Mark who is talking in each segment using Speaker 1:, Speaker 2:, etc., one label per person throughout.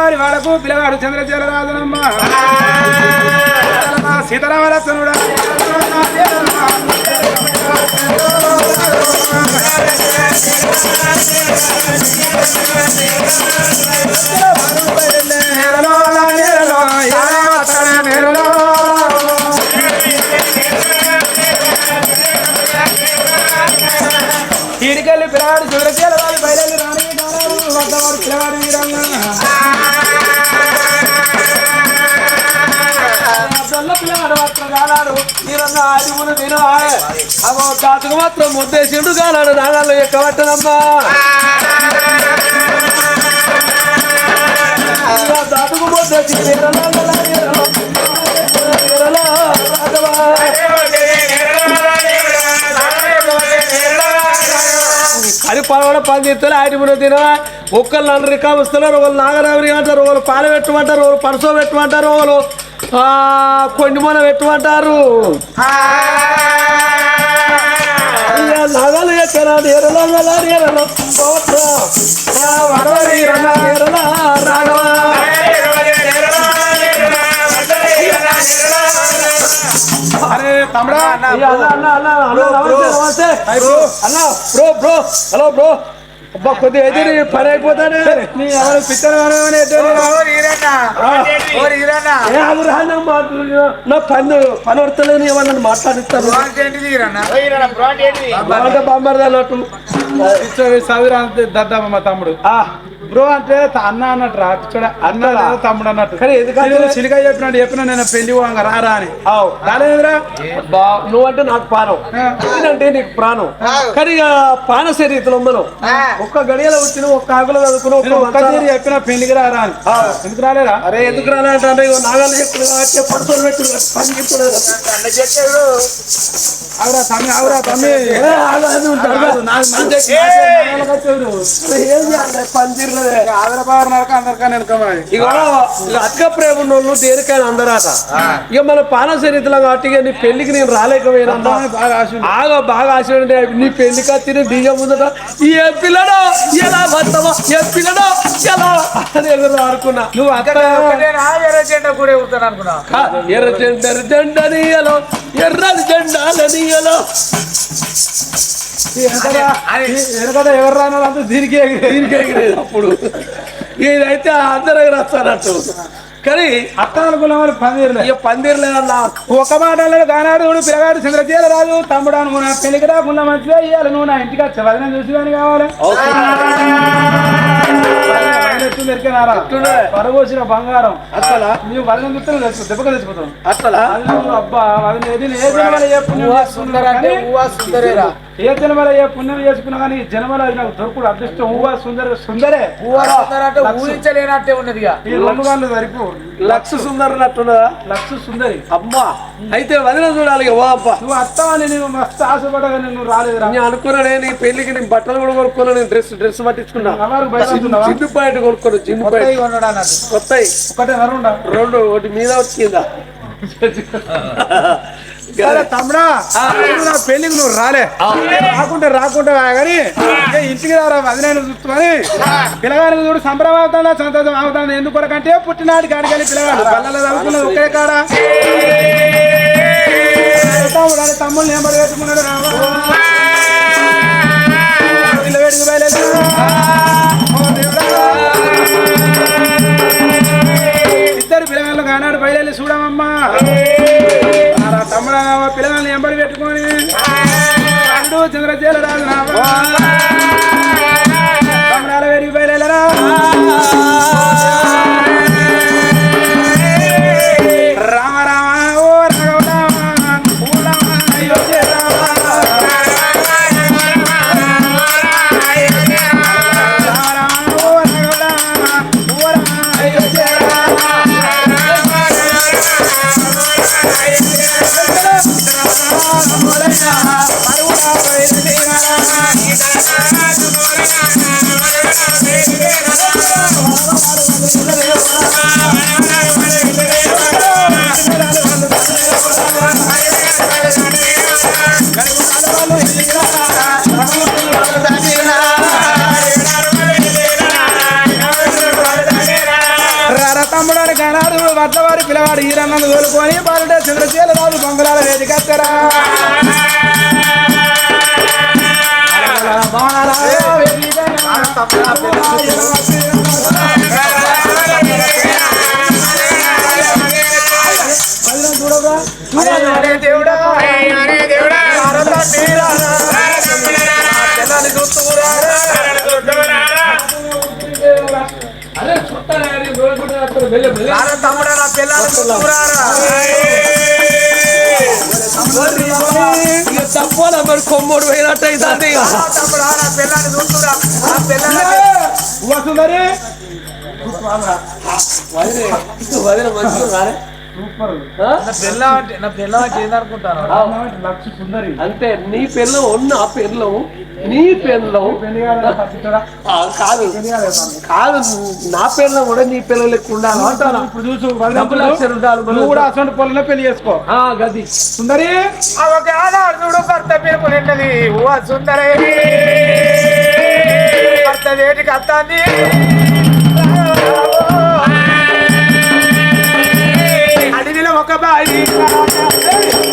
Speaker 1: వారి వాళ్ళకు పిల్లగాడు చంద్రచేర రాజనమ్మ సీతారామరత్నుడా
Speaker 2: మాత్రం కాలాడు మీరన్న ఆదిమును నేను తాతకు మాత్రం ముద్దేసిండు కాలాడు నాగాళ్ళు ఎక్కబట్టనమ్మా తాతకు ముద్దేసి అది పడవడ పని చేస్తారు ఆటిమున తినవా ఒక్కళ్ళు నన్ను రికామిస్తున్నారు వాళ్ళు నాగరావరి అంటారు వాళ్ళు పాలు పెట్టమంటారు వాళ్ళు పరసో పెట్టమంటారు వాళ్ళు ఆ, కొండిమూన పెట్టమంటారు. నగలు ఎక్కడ? నీరలో గల నీరలో. పోట్ర. ఆ వరవరి రంగ నీరల రాఘవ.
Speaker 1: అరే తమ్ముడా
Speaker 2: అయ్య, అన్న, అన్న, అన్న, అన్న, నమస్తే, నమస్తే. అన్న బ్రో బ్రో. Hello bro. అబ్బా కొద్దిగా ఎదిరి పని అయిపోతానే.
Speaker 1: నీ ఎవరు
Speaker 2: మాట్లాడు నా పన్ను పని పడతలేని ఏమన్నా మాట్లాడిస్తాను అంటే. బాంబర్ అన్నట్టు
Speaker 1: చదివిరా దద్దామ మా తమ్ముడు.
Speaker 2: ఆ,
Speaker 1: బ్రో అంటే అన్న అన్నట్టు రా పిచ్చోడా. అన్న తమ్ముడు అన్నట్టు.
Speaker 2: కానీ ఎందుకంటే-
Speaker 1: చెప్పినట్టు చెప్పిన నేను పెళ్ళి పోగా రారా అని. రాలేదురా
Speaker 2: బా నువ్వంటే నాకు ప్రాణం నేనంటే నీకు ప్రాణం. కానీ పాన శరీరలో మనం ఒక్క గడియలో వచ్చిన ఒక్క ఆకులో చదువుకుని ఒక్క
Speaker 1: చెప్పిన పెళ్ళికి రారా అని. ఎందుకు రాలేరా?
Speaker 2: అరే ఎందుకు రాలంటే ఇగో నాగాలు చెప్పుడు కాబట్టి పెట్టు పని చెప్పుడు
Speaker 1: అవురా తమ్మి
Speaker 2: ఏం చేయాలి? పని ఇక అతిక ప్రేమ ఉన్నోళ్ళు దేనికైనా అందరాట. ఇక మన పాన చరిత్రలో కాబట్టి నీ పెళ్ళికి నేను రాలేకపోయినా
Speaker 1: బాగా.
Speaker 2: బాగా బాగా ఆశ నీ పెళ్ళి కత్తిని డీజే ముందట ఏ పిల్లడో ఎలా వస్తావా ఏ పిల్లడో ఎలా అని ఎదురు అనుకున్నా
Speaker 1: నువ్వు అక్కడ
Speaker 2: ఎర్ర జెండ ఎర్ర జెండ నీయలో ఎర్రని జెండాల నీయలో.
Speaker 1: వెనకట ఎవరు రాను అంతా దీనికి ఎగిరి-
Speaker 2: దీనికి ఎగిరేది అప్పుడు. ఇదైతే అందరూ రాస్తానట్టు కానీ
Speaker 1: అత్త అనుకున్నామని పని తీరలే
Speaker 2: ఇక పందిర్లేదన్నా
Speaker 1: ఒక మాటలో గానాడు పిల్లగాడు చంద్రచేల రాజు తమ్ముడు అనుకున్నా పెళ్ళికి రాకుండా మంచిగా ఇయ్యాలి. నువ్వు నా ఇంటికి వచ్చా వదిన చూసి కానీ కావాలి పరగోసిన బంగారం.
Speaker 2: అసలా
Speaker 1: నీవు వదిన చూస్తే నువ్వు తెచ్చు దెబ్బగా తెచ్చిపోతావు
Speaker 2: అసలా
Speaker 1: నువ్వు అబ్బా వదిన ఏది పుణ్యం చేసుకున్నా కానీ ఏ జన్మలో ఏ పుణ్యం చేసుకున్నా కానీ ఈ జన్మలో అది నాకు దొరుకుడు. అదృష్టం ఊవా సుందర సుందరే.
Speaker 3: ఊహించలేనట్టే ఉన్నది.
Speaker 1: ఈ సరిపో.
Speaker 2: లక్ష సుందరనట్టున్నదా?
Speaker 1: లక్ష సుందరి.
Speaker 2: అమ్మా అయితే వదిన చూడాలి ఓ అబ్బా
Speaker 1: నువ్వు అత్తమని నేను మస్తు ఆశపడగా నువ్వు రాలేదురా.
Speaker 2: నేను అనుకున్నానే నీ పెళ్ళికి నేను బట్టలు కూడా కొనుక్కున్నా నేను డ్రెస్ డ్రెస్ పట్టించుకున్నా? జిన్ను పాయింట్ జిన్ను
Speaker 3: కొత్తవి
Speaker 2: పాయింట్. కొత్తవి.
Speaker 1: ఒకటే
Speaker 2: రెండు? ఒకటి మీద ఒకటి కింద
Speaker 1: సరే తమ్ముడా నువ్వు నా పెళ్ళికి నువ్వు రాలే. రాకుంటే రాకుంటే కానీ ఇంటికి రారా వదిలేను చూసుకొని పిల్లగానికి చూడు సంబరం అవుతుందా సంతోషం అవుతుంది ఎందుకు కొరకంటే పుట్టినాడు కాడికెళ్ళి పిల్లగాడు? పల్లెలో చదువుకున్నది ఒకే కాడ? తమ్ముడు నెంబర్ పెట్టుకున్నాడు రావా? వేడికి దేవుడా. ఇద్దరు పిల్లగాళ్ళు కానాడు చూడమమ్మా ఆరా పిల్లగాళ్ళని ఎంబడి పెట్టుకొని పండు చంద్రచేల రాజు ఆనాడు వడ్లవారి పిల్లవాడు ఈరన్నను తోలుకొని బాలుడే చంద్రశీల రాజు బొంగరాల వేదికత్తరా దేవుడా
Speaker 2: అరే చుట్టాలు మెల్ల.
Speaker 1: తమ్ముడా
Speaker 2: తప్పోలా మరి కొమ్మోడు పోయినట్టు అవుతుంది ఇక.
Speaker 1: తమ్ముడా
Speaker 2: వదిలే మంచిగా ఆ?
Speaker 3: నా పిల్ల అంటే నా పిల్ల అంటే ఏందనుకుంటాను
Speaker 1: లక్ష సుందరి.
Speaker 2: అంటే నీ పెళ్ళం ఉన్న పెళ్ళం నీ పెళ్ళం. ఆ, కాదు. కాదు నా పెళ్ళం కూడా నీ పిల్లలు లెక్క ఉండాలి?
Speaker 1: ఇప్పుడు చూసు
Speaker 2: డబ్బులు అక్షరం ఉండాలి
Speaker 1: నువ్వు కూడా అసలు పొలంలో పెళ్ళి చేసుకో.
Speaker 2: ఆ, గది.
Speaker 1: సుందరి?
Speaker 3: ఒక ఆనాడు భర్త నిన్నది ఓ సుందరే. భర్త వేటికి అత్తాంది. talk about it.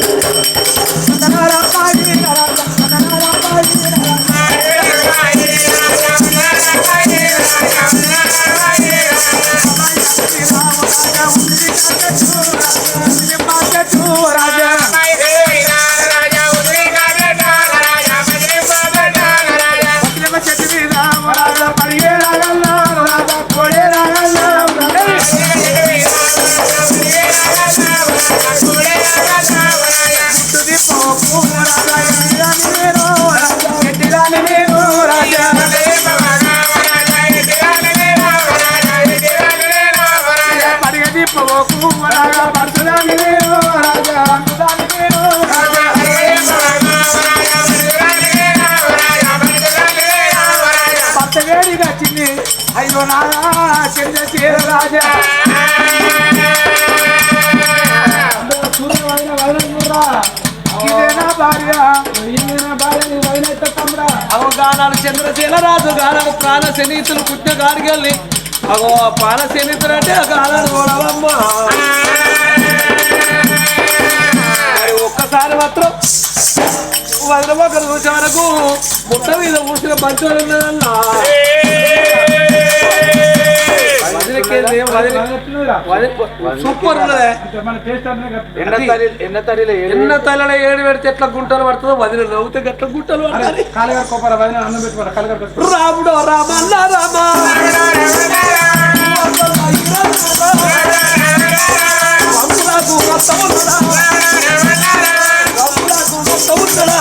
Speaker 3: వేడిగా చిన్ని అయ్యో నాదా చెంద రాజా ఇదేనా వైనైతే
Speaker 2: చంద్రశీల రాజు గానాలు ప్రాణ శనీతులు పుట్టిన గాడికెళ్ళి అగో ప్రాణ శనీతులు అంటే ఆ గానాలు గోడవమ్మ ఒక్కసారి మాత్రం వదిన మొక్కలు చూసే వరకు ముట్ట మీద కూర్చున్న ఉన్నదన్నా వదిన- సూపర్ ఉన్నదే.
Speaker 3: ఎన్న తల్లి ఎన్న తల్లిలో
Speaker 2: ఏడు పెడితే ఎట్లా గుంటలు పడుతుందో వదిన నవ్వుతే గట్ల గుంటలు. రాముడో రామన్న రామ. రాములకు ఉన్నదా?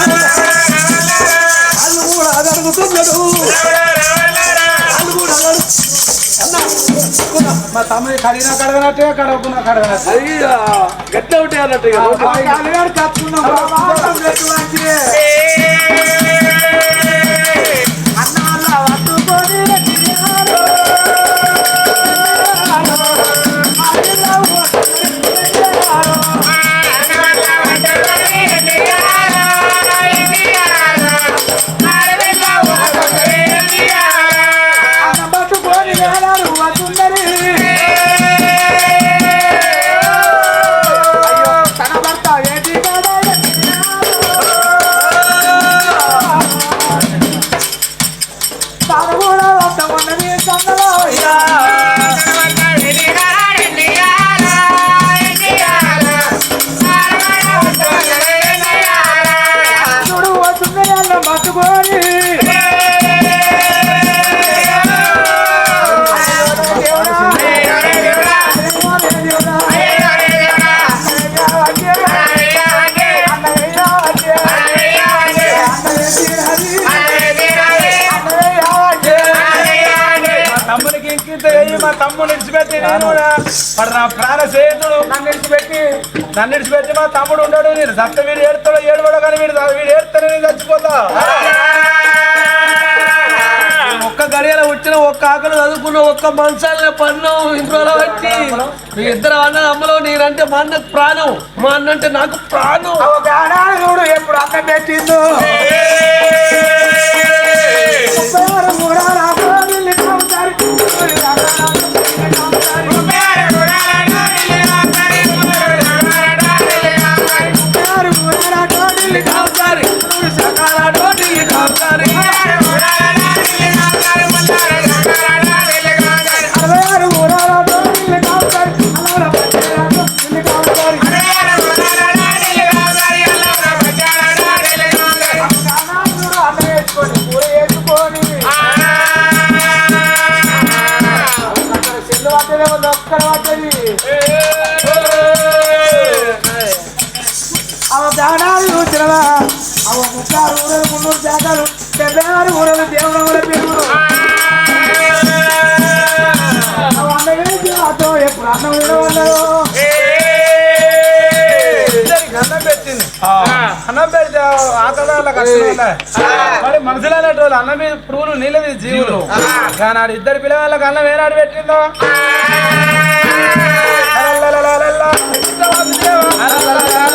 Speaker 2: వాళ్ళు కూడా అడుగుతున్నాడు వాళ్ళు కూడా.
Speaker 1: మా తమ్ముడి కడిగినా కడగనట్టుగా కడగకున్నా కడగనట్టు
Speaker 2: గట్ట ఒకటి అన్నట్టు ఇక.
Speaker 1: నన్ను ఇడిచిపెట్టి మా తమ్ముడు ఉండడు. నేను సత్త వీడు ఏడుతాడు ఏడువాడు కానీ వీడు వీడు ఏడుతాడు నేను చచ్చిపోతా.
Speaker 2: ఒక్క గడియల వచ్చిన ఒక్క ఆకలి చదువుకున్న ఒక్క మంచాలనే పన్నం ఇంట్లో బట్టి మీ ఇద్దరు అన్న అమ్మలో నేనంటే మా అన్నకు ప్రాణం. మా అన్న అంటే నాకు ప్రాణం.
Speaker 3: ఎప్పుడు అన్నం పెట్టిందో.
Speaker 1: ఆమె దానాలు చూసినవా ఆమె ముఖాలు ఊరలు మున్నూరు శాఖలు డెబ్బై ఊరలు దేవుడు ఊర పెరుగు అన్నగారితో ఎప్పుడు అన్నం ఉండవన్నారో అన్నం పెట్టింది. అన్నం పెడితే ఆటగాళ్ళ కష్టం మరి మనుషులు అనేటోళ్ళు అన్నం మీద పురుగులు నీళ్ళ మీద జీవులు. కానీ ఆడు ఇద్దరు పిల్లవాళ్ళకి అన్నం ఏనాడు పెట్టిందో? అలా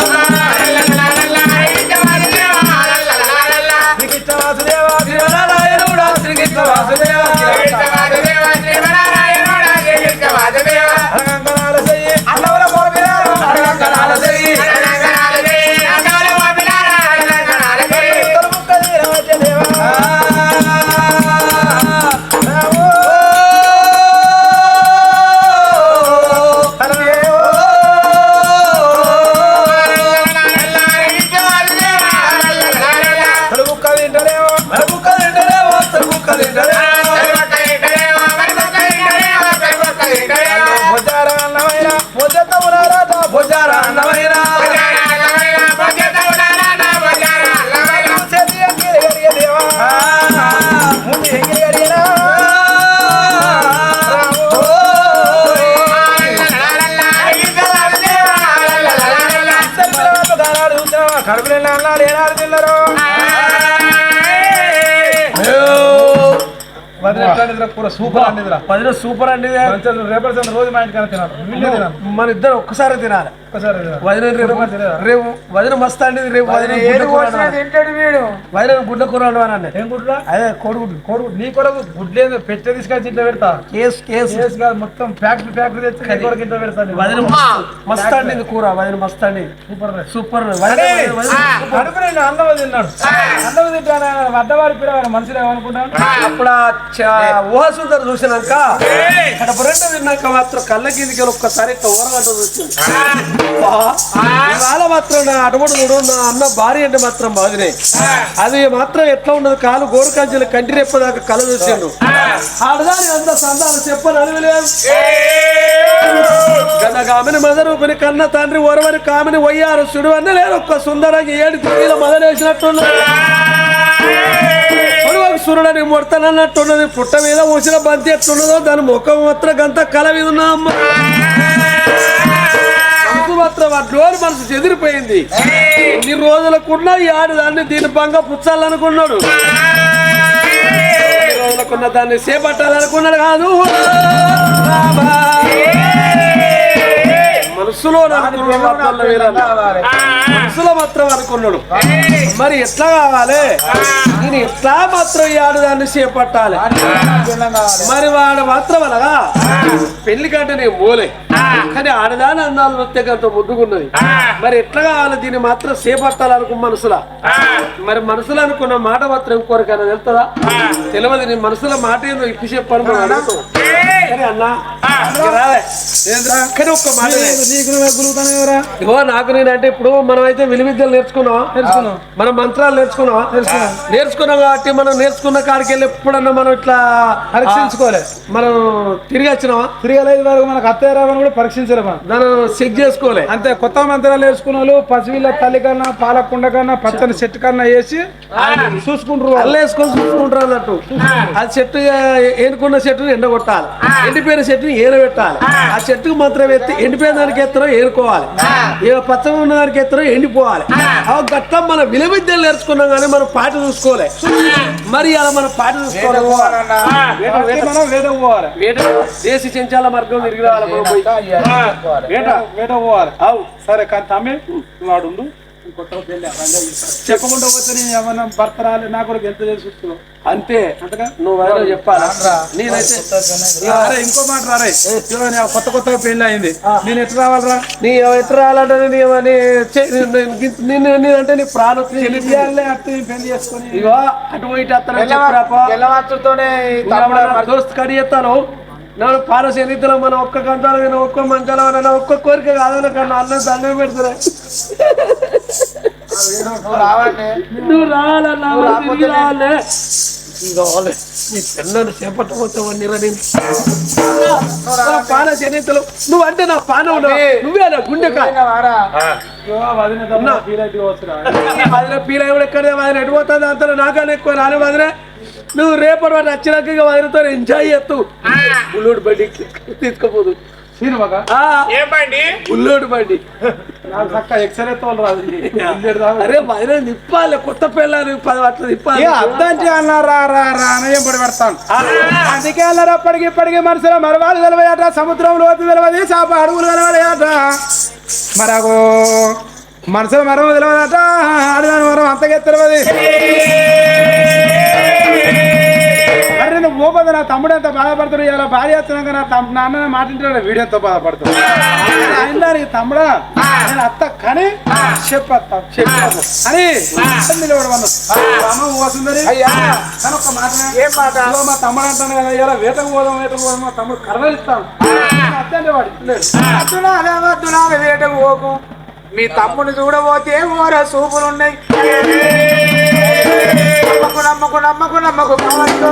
Speaker 1: వదిలేట్లాంటిదిరా కూర సూపర్
Speaker 2: అండి
Speaker 1: రేపటి రోజు మా ఇంటికి తినాలి.
Speaker 2: మన ఇద్దరు ఒక్కసారి తినాలి.
Speaker 1: ఒక్కసారి తినాలి.
Speaker 2: వదిన రేపు వదిన మస్తు అండి రేపు వదిన గుడ్డ. వదిన గుడ్డ కూర వండమనండి
Speaker 1: ఏం గుడ్రా
Speaker 2: అదే కోడిగుడ్డు.
Speaker 1: కోడి నీ కొరకు గుడ్లేదు పెట్టే తీసుకొచ్చి ఇంట్లో పెడతా.
Speaker 2: Case case.
Speaker 1: కేసు కాదు మొత్తం ఫ్యాక్టరీ ఫ్యాక్టరీ తెచ్చి నీ కొరకు ఇంట్లో పెడతాను
Speaker 2: వదిన మస్తు- మస్తు అండి కూర వదిన మస్తు అండి
Speaker 1: సూపర్.
Speaker 2: సూపర్ వదిన వదిన- వదిన. సూపర్.
Speaker 1: కడుపు నిండా అన్నం తిన్నాడు. అన్నం తింటాను వడ్డవాడి పిల్లవాడు మనుషులు ఏమనుకుంటాను
Speaker 2: అప్పుడు ఆ చ- ఊహ సుందర చూసినాక రెండు తిన్నాక మాత్రం కళ్ళ కిందికి ఒక్కసారి ఊరగంట ఇవాళ మాత్రం నా అడవుడు నా అన్న భార్య అంటే మాత్రం బాగునే. అది మాత్రం ఎట్లా ఉన్నది? కాలు గోరు కంచెలు కంటి రెప్పదాకా కళ చూసిండు. ఆడదాని అంత సందాలు చెప్పని అడవిలేదు గత కామిని మదరుకుని కన్న తండ్రి ఓరవని కామిని వయ్యారు సుడు అన్న లేదు ఒక్క సుందరంగా ఏడు తిరిగిల మదనేసినట్టున్నది పొడవకు సూర్యుడని ముడతానన్నట్టున్నది పుట్ట మీద ఊసిన బంతి ఎట్లున్నదో దాని ముఖం మాత్రం గంత కల మీద ఉన్నా అమ్మ? మాత్రం ఆ డోర్ మనసు చెదిరిపోయింది. ఇన్ని రోజులకున్నా ఈ ఆడు దాన్ని దీని బంగ పుచ్చాలనుకున్నాడు. రోజులకున్న దాన్ని చేపట్టాలనుకున్నాడు కాదు. మనసులో. మనసులో మాత్రం అనుకున్నాడు. మరి ఎట్లా కావాలి? నేను ఎట్లా మాత్రం ఈ ఆడదాన్ని చేపట్టాలి? మరి వాడు మాత్రం అనగా పెళ్ళి కంటే నేను పోలే. కానీ ఆడదాని అందాలు నృత్యకంత ముద్దుకున్నది మరి ఎట్లా కావాలి దీన్ని మాత్రం చేపట్టాలనుకున్న మనసులా? మరి మనసులో అనుకున్న మాట మాత్రం ఇంకోరికైనా తెలుస్తుందా తెలియదు నీ మనసులో మాట ఏందో ఇప్పి చెప్పాను మనం అడుగుతాం. కానీ అన్నా ఇక రాలే కానీ ఒక్క మాట
Speaker 1: నీకు
Speaker 2: ఇగో నేనంటే ఇప్పుడు మనం అయితే విలు విద్యలు నేర్చుకున్నాం.
Speaker 1: నేర్చుకున్నాం.
Speaker 2: మనం మంత్రాలు నేర్చుకున్నాం నేర్చుకున్నాం. నేర్చుకున్నాం కాబట్టి మనం నేర్చుకున్న కాడికి వెళ్ళి ఎప్పుడన్నా మనం ఇట్లా
Speaker 1: పరీక్షించుకోలే.
Speaker 2: మనం తిరిగి వచ్చినాం
Speaker 1: తిరగలేదు వరకు మనకు అత్తయ్య రావని కూడా
Speaker 2: దాన్ని చెక్ చేసుకోలే.
Speaker 1: అంతే కొత్త మంత్రాలు వేసుకున్న వాళ్ళు పసివిళ్ళ తల్లి కన్నా పాలకుండ కన్నా పచ్చని చెట్టు కన్నా వేసి చూసుకుంటారు. వాళ్ళు.
Speaker 2: అల్ల వేసుకొని చూసుకుంటారు అన్నట్టు. ఆ చెట్టు ఏనుకున్న చెట్టుని ఎండగొట్టాలి. ఎండిపోయిన చెట్టుని ఏరబెట్టాలి ఆ చెట్టుకు మాత్రం ఎత్తి ఎండిపోయిన దానికి ఎత్తరో ఏరుకోవాలి. ఏ పచ్చగా ఉన్న దానికి ఎత్తరో ఎండిపోవాలి. అవి గట్ట మన విల విద్యలు నేర్చుకున్నాం కానీ మనం పాట చూసుకోలే. మరి అలా మనం పాట చూసుకోవాలి. దేశీ చెంచాల మార్గం తిరిగి రావాలి.
Speaker 1: వేట వేట పోవాలి అవు సరే కానీ తమ్మి వాడు చెప్పకుండా పోతే నేను ఏమన్నా భర్త రాలే నా కూడా ఎంత చేసి చూస్తున్నావు
Speaker 2: అంతే
Speaker 1: అంతగా
Speaker 2: నువ్వు వేరే చెప్పాలా? నేనైతే
Speaker 1: అరే ఇంకో మాట రారే. కొత్త కొత్తగా పెళ్ళి అయింది. నేను ఎట్లా రావాలరా?
Speaker 2: నీ ఎట్లా రాలంటే నేను నిన్ను నేనంటే నీ ప్రాణం
Speaker 1: పెళ్ళి చేసుకొని
Speaker 2: ఇగో అటు పోయి దోస్త్ కడి చేస్తాను నన్ను పాల శనిద్రం మన ఒక్క కంచాల ఒక్క మంచాల ఒక్క కోరిక కాదన్న కన్నా అన్న దండం పెడుతున్నా. నువ్వు రావాలన్నా కావాలి నీ పిల్లలు చేపట్టకపోతే పాన శనితులు నువ్వు అంటే నా పాన నువ్వే నా గుండెకాయ
Speaker 1: వదిన
Speaker 2: పీల కూడా ఎక్కడ వదిన ఎటు పోతుంది అంతా నాకన్నా ఎక్కువ రాని వదిన. నువ్వు రేపటి వాడు వచ్చినాక ఇక వదినతో ఎంజాయ్ చేస్తూ బుల్లుడు బండి తీసుకుపోదు.
Speaker 3: ఏం బండి.
Speaker 2: అరే మహిళ నిప్పాలి కొత్త పిల్లలు పది అట్లా నిప్పాలి.
Speaker 1: ఏ అద్దంటి అన్న రా రా రా అని ఏం పడి పెడతాను అందుకే అన్నారు అప్పటికి ఇప్పటికి మనసులో మరవాళ్ళు తెలవయట సముద్రంలో తెలియదు చేప అడుగులు తెలవలేట మరగు మనసులో మరం తెలియదట అడుగు మరం. అంతకే తెలియదు పోపదు నా తమ్ముడు ఎంత బాధపడతాడు ఇలా భార్య వచ్చినాక నా తమ్- నాన్న మాటింటాడు వీడియోతో బాధపడతాడు ఆయన తమ్ముడా? నేను అత్త కానీ చెప్పత్త చెప్పు అని నిలబడమన్నా అమ్మ వస్తుందని కానీ ఒక మాట
Speaker 3: ఏం మాట?
Speaker 1: మా తమ్ముడు అంటాను కదా ఇలా వేటకు పోదాం వేటకు పోదాం మా తమ్ముడు కర్రలు ఇస్తాను. అత్త అంటే వాడు ఇస్తలేడు.
Speaker 3: వద్దునాలే వద్దునాలే వేటకు పోకు. మీ తమ్ముని చూడబోతే ఓర సూపులున్నాయి. నమ్మకు నమ్మకు నమ్మకు నమ్మకు కావచ్చు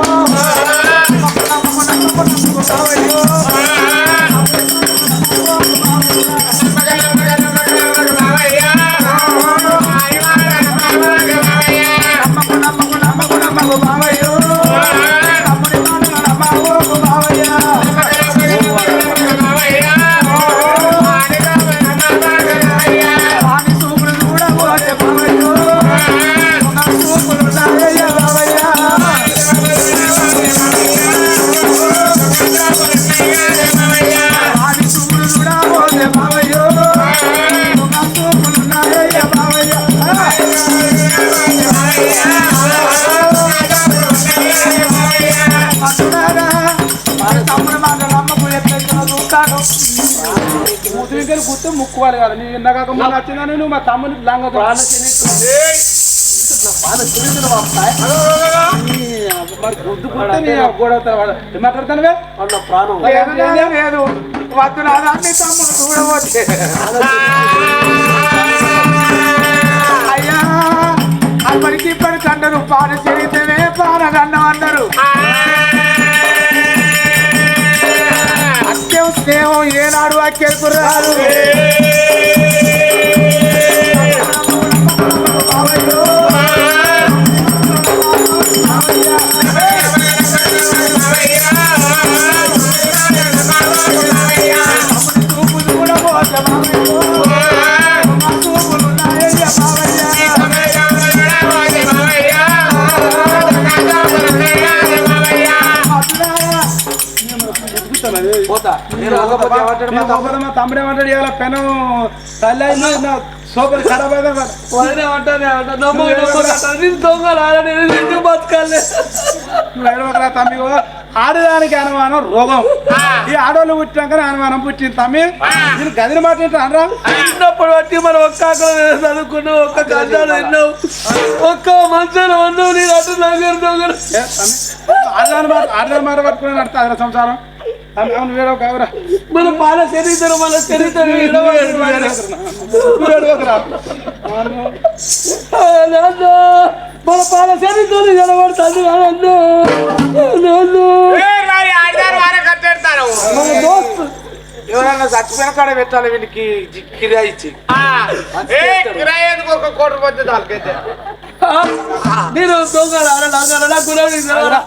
Speaker 3: నమ్మకు నమ్మకు నమ్మకు నమ్మకు కావచ్చు
Speaker 1: కూర్చో ముక్కువాలి కదా? నీ ఇందాక మొన్న వచ్చిందని నువ్వు మా తమ్ముని లంగ మాట్లాడతానువే
Speaker 2: అన్న ప్రాణం.
Speaker 3: లేదు. వద్దు నా దాన్ని తమ్ముడు చూడవచ్చు అయ్యా అప్పటికి పాన చేరితేనే పానగన్నం అన్నారు స్నేహం ఏనాడు అక్కేకు రాదు పోతా. మా
Speaker 2: తమ్ముడు?
Speaker 1: ఇవాళ పెనం తల్లి సూపర్ ఖరాబ్ అయితే
Speaker 2: బతకాలే.
Speaker 1: ఆడదానికి అనుమానం రోగం. ఈ ఆడవాళ్ళు పుట్టినాక అనుమానం పుట్టింది తమ్మి. నేను గదిని మాట అనరా?
Speaker 2: చిన్నప్పుడు బట్టి మనం ఒక్క చదువుకున్నావు ఒక్క విన్నావు ఒక్క మంచాలు ఉన్నావు నేను అటు దగ్గర దొంగలు
Speaker 1: ఏ తమ్మి? ఆడదాని మాట ఆడదాని మాట పట్టుకుని నడుతా అదే సంసారం. అవును వేడవ కావరా
Speaker 2: మన పాల చరిత్ర మన చరిత్ర మన పాల చరిత్ర నిలబడుతుంది నాన్న నాన్న మన దోస్తు
Speaker 3: ఎవరన్నా చచ్చిపోయిన కాడ పెట్టాలి వీనికి కిరాయి ఇచ్చి
Speaker 2: నేను దొంగలు ఆడ నాన్న నా గులాబీ తెలవరా?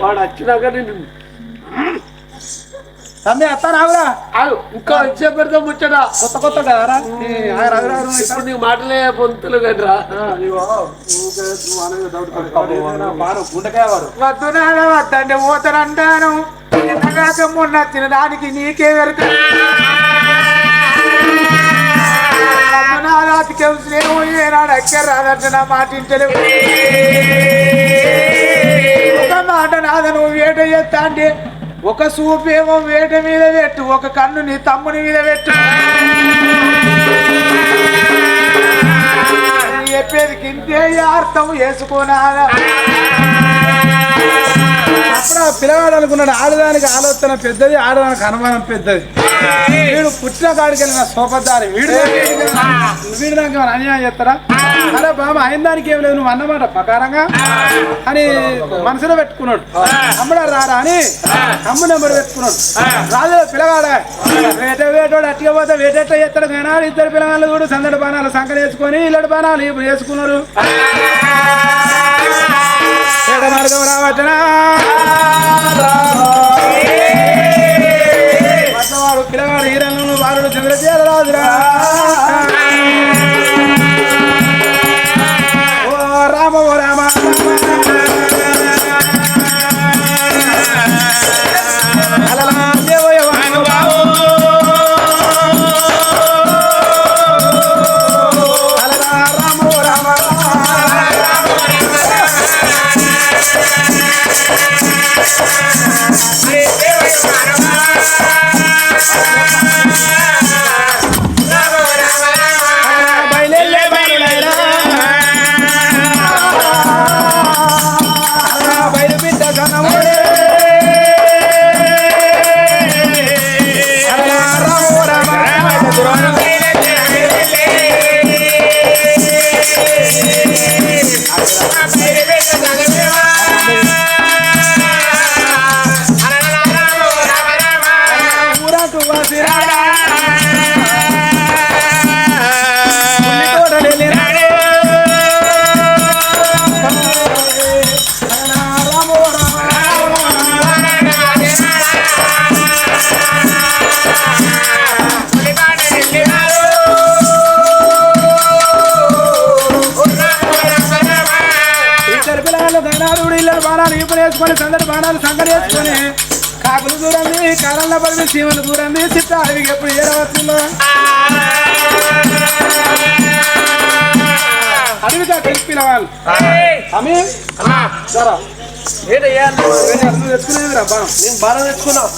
Speaker 2: వాడు వచ్చినాక నేను
Speaker 1: తమ్మి అత్త రావురా.
Speaker 2: ఆగు, ఇంకా వచ్చే పెడతా ముచ్చట.
Speaker 1: కొత్త కొత్త కదరా
Speaker 2: ఇప్పుడు నీకు మాటలే పొంతులు కదరా.
Speaker 1: వాడు గుండెకాయ వాడు
Speaker 3: వద్దు నాన్న వద్దంటే పోతానంటాను. మొన్న దానికి నీకే వెరక. రాతికి స్నేహం? ఏనాడు అక్కర్ రాదంటే నా మాట ఇంటలేవు ఒక మాట నాద నువ్వు వేట చేస్తా అంటే ఒక సూపేమో వేట మీద పెట్టు ఒక కన్ను నీ తమ్ముని మీద పెట్టు. నేను చెప్పేది కింతే అర్థం వేసుకోనాదా
Speaker 1: అప్పుడు ఆ పిల్లవాడు అనుకున్నాడు ఆడదానికి ఆలోచన పెద్దది ఆడదానికి అనుమానం పెద్దది. వీడు పుట్టిన కాడికి వెళ్ళిన సోపదారి వీడు వీడు నాకు ఏమైనా అన్యాయం చేస్తారా అరే బాబా అయిన దానికి ఏం లేదు నువ్వు అన్నమాట ప్రకారంగా అని మనసులో పెట్టుకున్నాడు. అమ్మడా రారా అని అమ్మ నెంబర్ పెట్టుకున్నాడు. రాజు పిల్లగాడ? వేట వేటోడు అట్టిగా పోతే వేటెట్ట ఎత్తడు కానీ ఇద్దరు పిల్లగాళ్ళు కూడా సందడి బాణాలు సంకర వేసుకొని ఇల్లడి బాణాలు ఇప్పుడు వేసుకున్నారు. మార్గం రావచ్చనా పిల్లగాడు హీరన్ను వారుడు చంద్రచేల వేసుకొని కాకులు దూరంది కాలంలో పడిన సీమలు దూరంది చిత్త అడవికి ఎప్పుడు ఏడవచ్చులో? అడవి కాకి పిల్లవాళ్ళు అమ్మి జరా.
Speaker 2: ఏంటయ్యా నేను బాగా తెచ్చుకున్నావు?